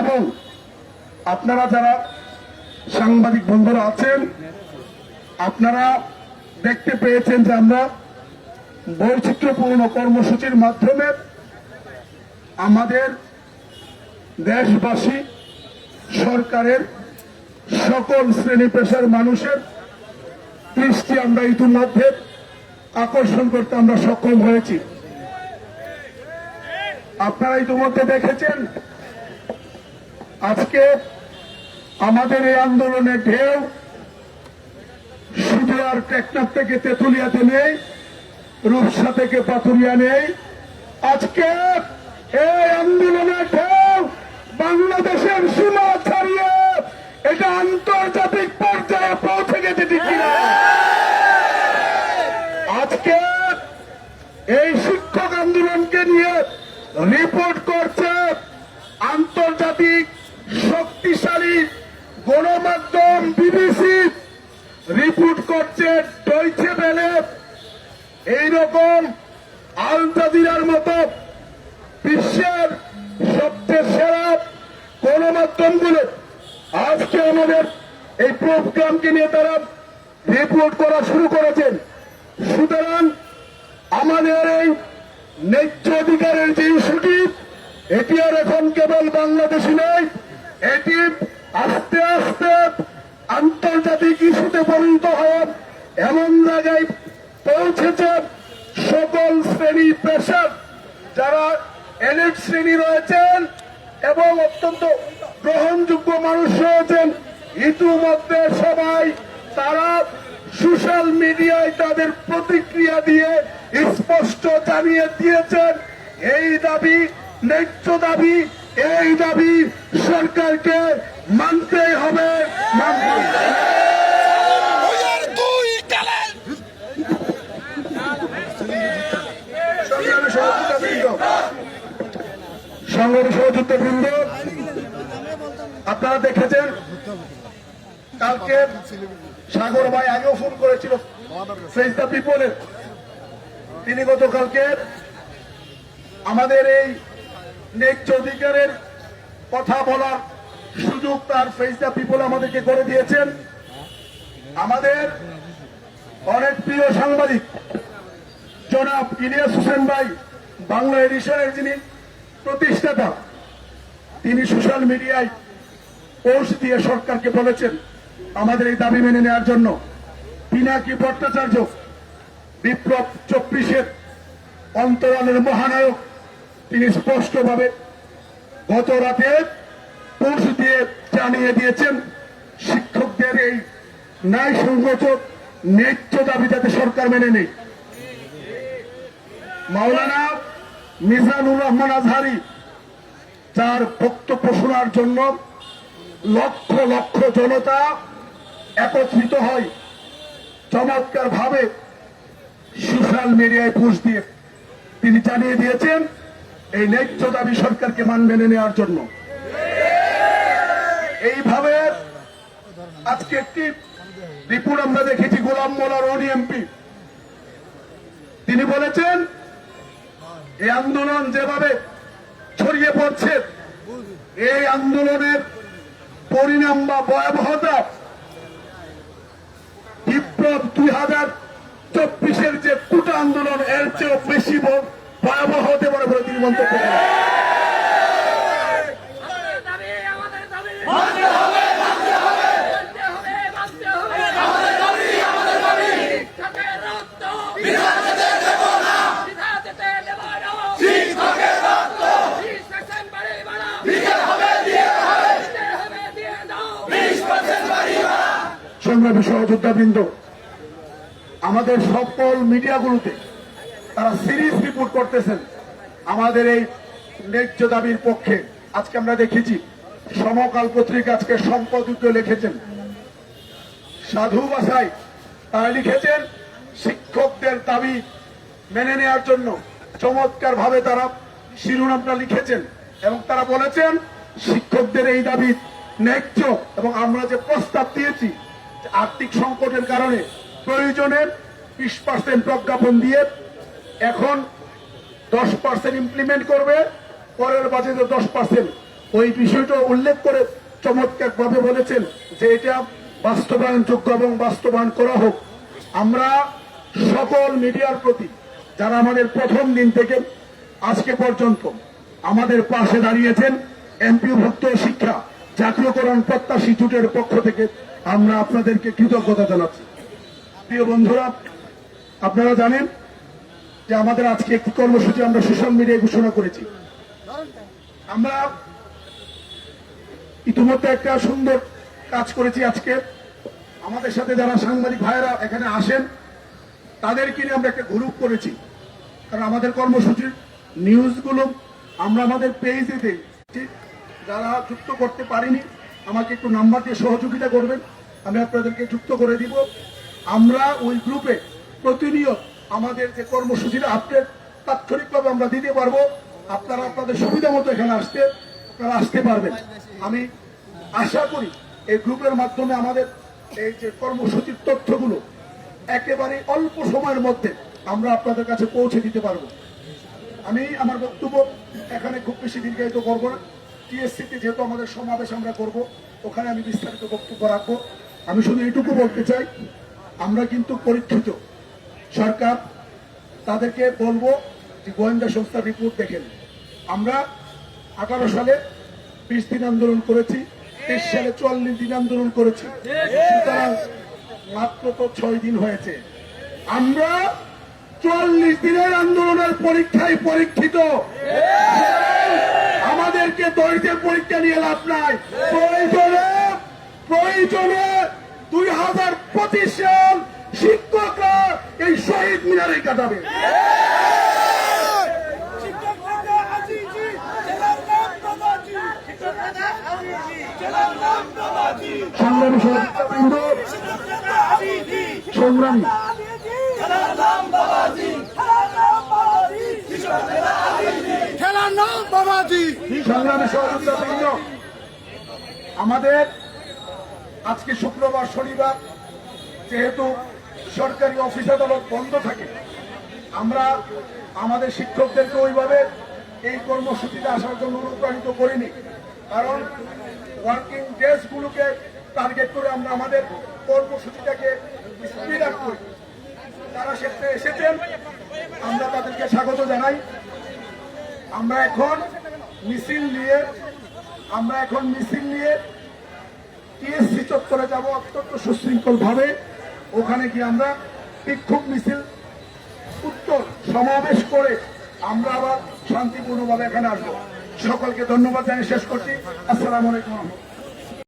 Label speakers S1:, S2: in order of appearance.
S1: এবং আপনারা যারা সাংবাদিক বন্ধুরা আছেন, আপনারা দেখতে পেয়েছেন যে আমরা বৈচিত্র্যপূর্ণ কর্মসূচির মাধ্যমে আমাদের দেশবাসী সরকারের সকল শ্রেণি পেশার মানুষের দৃষ্টি আমরা ইতিমধ্যে আকর্ষণ করতে আমরা সক্ষম হয়েছি। আপনারা ইতিমধ্যে দেখেছেন আজকে আমাদের এই আন্দোলনের ঢেউ শুধু আর টেকনাফ থেকে তেতুলিয়াতে নেই, রূপসা থেকে পাথুরিয়া নেই আজকে এই আন্দোলনের ঢেউ বাংলাদেশের সীমা ছাড়িয়ে এটা আন্তর্জাতিক পর্যায়ে পৌঁছে গেছে কিনা? আজকে এই শিক্ষক আন্দোলনকে নিয়ে রিপোর্ট করছে আন্তর্জাতিক গণমাধ্যম বিবিসি রিপোর্ট করছে ডয়চে বেলে এইরকম আল জাজিরার মতো বিশ্বের সবচেয়ে সেরা গণমাধ্যমগুলো। আজকে আমাদের এই প্রোগ্রামকে নিয়ে তারা রিপোর্ট করা শুরু করেছেন। সুতরাং আমাদের এই ন্যায্য অধিকারের যে ইস্যুটি এটি আর এখন কেবল বাংলাদেশি নয়, এটি আস্তে আস্তে আন্তর্জাতিক ইস্যুতে পরিণত হয়ে এমন জায়গায় পৌঁছেছে সকল শ্রেণি পেশার যারা এলিট শ্রেণি রয়েছেন এবং অত্যন্ত গ্রহণযোগ্য মানুষ রয়েছেন। ইতিমধ্যে সবাই তারা সোশ্যাল মিডিয়ায় তাদের প্রতিক্রিয়া দিয়ে স্পষ্ট জানিয়ে দিয়েছেন। এই দাবি, ন্যায্য দাবি এই দাবি সরকারকে মানতেই হবে সংগ্রামী সংগ্রামী আপনারা দেখেছেন কালকে সাগর ভাই আগেও ফোন করেছিল ফেস দ্য পিপলের তিনি গতকালকে আমাদের এই ন্যায্য অধিকারের কথা বলার সুযোগ তার ফেস দ্য পিপল আমাদেরকে করে দিয়েছেন। আমাদের অনেক প্রিয় সাংবাদিক, জনাব ইলিয়াস হোসেন ভাই, বাংলা এডিশনের যিনি প্রতিষ্ঠাতা, তিনি সোশ্যাল মিডিয়ায় পোস্ট দিয়ে সরকারকে বলেছেন, আমাদের এই দাবি মেনে নেওয়ার জন্য পিনাকি ভট্টাচার্য বিপ্লব চব্বিশের অন্তরালের মহানায়ক তিনি স্পষ্টভাবে গত রাতে পোস্ট দিয়ে জানিয়ে দিয়েছেন, শিক্ষকদের এই ন্যায় সংগঠক ন্যায্য দাবি যাতে সরকার মেনে নেয়। মাওলানা মিজানুর রহমান আজহারি যার বক্তব্য শোনার জন্য লক্ষ লক্ষ জনতা একত্রিত হয় চমৎকার ভাবে সোশ্যাল মিডিয়ায় পোস্ট দিয়ে তিনি জানিয়ে দিয়েছেন এই ন্যায্য দাবি সরকারকে মান মেনে নেওয়ার জন্য। এইভাবে আজকে একটি রিপোর্ট আমরা দেখেছি, গোলাম মোলার অনি এমপি। তিনি বলেছেন, এই আন্দোলন যেভাবে ছড়িয়ে পড়ছে, এই আন্দোলনের পরিণাম বা ভয়াবহতা বিপ্লব দুই হাজার চব্বিশের যে কুটা আন্দোলন, এর চেয়েও বেশি ভয়াবহ হতে পারে বলে তিনি মন্তব্য করেন।
S2: আমাদের দাবি আমাদের দাবি মানতে হবে মানতে হবে মানতে হবে আমাদের দাবি আমাদের দাবি শিক্ষকের রক্ত বিধা যেতে দেব না বিধা যেতে দেব না শিক্ষকের রক্ত শিক্ষক বাড়ি বাড়া দিতে হবে দিয়ে হবে দিতে হবে দিয়ে দাও 20% বাড়ি বাড়া
S1: সংগ্রামী সহযোদ্ধাবৃন্দ, আমাদের সকল মিডিয়াগুলোতে তারা সিরিজ রিপোর্ট করতেছেন। আমাদের এই ন্যায্য দাবির পক্ষে। আজকে আমরা দেখেছি, সমকাল পত্রিকা আজকে সম্পাদকীয় লিখেছেন। সাধু ভাষায় তারা লিখেছেন, শিক্ষকদের দাবি মেনে নেওয়ার জন্য চমৎকার ভাবে তারা শিরোনামটা লিখেছেন এবং তারা বলেছেন, শিক্ষকদের এই দাবি ন্যায্য এবং আমরা যে প্রস্তাব দিয়েছি আর্থিক সংকটের কারণে প্রয়োজনে বিশ পার্সেন্ট প্রজ্ঞাপন দিয়ে এখন দশ পার্সেন্ট ইমপ্লিমেন্ট করবে, পরের বাজেটে দশ পার্সেন্ট ওই বিষয়টা উল্লেখ করে চমৎকারভাবে বলেছেন যে এটা বাস্তবায়নযোগ্য এবং বাস্তবায়ন করা হোক। আমরা সকল মিডিয়ার প্রতি, যারা আমাদের প্রথম দিন থেকে আজকে পর্যন্ত আমাদের পাশে দাঁড়িয়েছেন, এমপিভুক্ত শিক্ষা, জাতীয়করণ প্রত্যাশী জুটের পক্ষ থেকে আমরা আপনাদেরকে কৃতজ্ঞতা জানাচ্ছি। প্রিয় বন্ধুরা, আপনারা জানেন যে আমাদের আজকে একটি কর্মসূচি আমরা সোশ্যাল মিডিয়ায় ঘোষণা করেছি। আমরা ইতিমধ্যে একটা সুন্দর কাজ করেছি আজকে। আমাদের সাথে যারা সাংবাদিক ভাইয়েরা এখানে আসেন, তাদেরকে নিয়ে আমরা একটা গ্রুপ করেছি। কারণ আমাদের কর্মসূচির নিউজগুলো আমরা আমাদের পেজে দিই? যারা যুক্ত করতে পারিনি, আমাকে একটু নাম্বার দিয়ে সহযোগিতা করবেন। আমি আপনাদেরকে যুক্ত করে দিব। আমরা ওই গ্রুপে প্রতিনিয়ত আমাদের যে কর্মসূচিটা আপডেট তাৎক্ষণিকভাবে আমরা দিতে পারব। আপনারা আপনাদের সুবিধা মতো এখানে আসতে, আপনারা আসতে পারবেন। আমি আশা করি এই গ্রুপের মাধ্যমে আমাদের এই যে কর্মসূচির তথ্যগুলো একেবারে অল্প সময়ের মধ্যে আমরা আপনাদের কাছে পৌঁছে দিতে পারব। আমি আমার বক্তব্য এখানে খুব বেশি দীর্ঘায়িত করব না। টিএসসিতে যেহেতু আমাদের সমাবেশ আমরা করব, ওখানে আমি বিস্তারিত বক্তব্য রাখব। আমি শুধু এইটুকু বলতে চাই, আমরা কিন্তু পরীক্ষিত। সরকার, তাদেরকে বলব যে গোয়েন্দা সংস্থার রিপোর্ট দেখেন। আমরা আঠারো সালে বিশ দিন আন্দোলন করেছি, তেইশ সালে চুয়াল্লিশ দিন আন্দোলন করেছি। সুতরাং মাত্র তো ছয় দিন হয়েছে। আমরা চুয়াল্লিশ দিনের আন্দোলনের পরীক্ষায় পরীক্ষিত। আমাদেরকে দরিদ্রের পরীক্ষা নিয়ে লাভ নাই। প্রয়োজনে প্রয়োজনে দুই হাজার পঁচিশ সাল শিক্ষকরা এই শহীদ মিনারে কাটাবে। সংগ্রামী
S3: আজিজি
S1: সংগ্রামী। সংগ্রামী সহযোগিতাবৃন্দ আমাদের আজকে শুক্রবার শনিবার যেহেতু সরকারি অফিস আদালত বন্ধ থাকে। আমরা আমাদের শিক্ষকদেরকে ওইভাবে এই কর্মসূচিতে আসার জন্য অনুপ্রাণিত করিনি। কারণ ওয়ার্কিং ডেসগুলোকে টার্গেট করে আমরা আমাদের কর্মসূচিটাকে স্পিড আপ করি। তারা সেখানে এসেছেন। আমরা তাদেরকে স্বাগত জানাই। আমরা এখন মিছিল নিয়ে, আমরা এখন মিছিল নিয়ে টিএসসি চত্বরে যাব অত্যন্ত সুশৃঙ্খল ভাবে ওখানে গিয়ে আমরা বিক্ষোভ মিছিল, উত্তর সমাবেশ করে আমরা আবার শান্তিপূর্ণভাবে এখানে আসব সকলকে ধন্যবাদ জানিয়ে শেষ করছি আসসালামু আলাইকুম।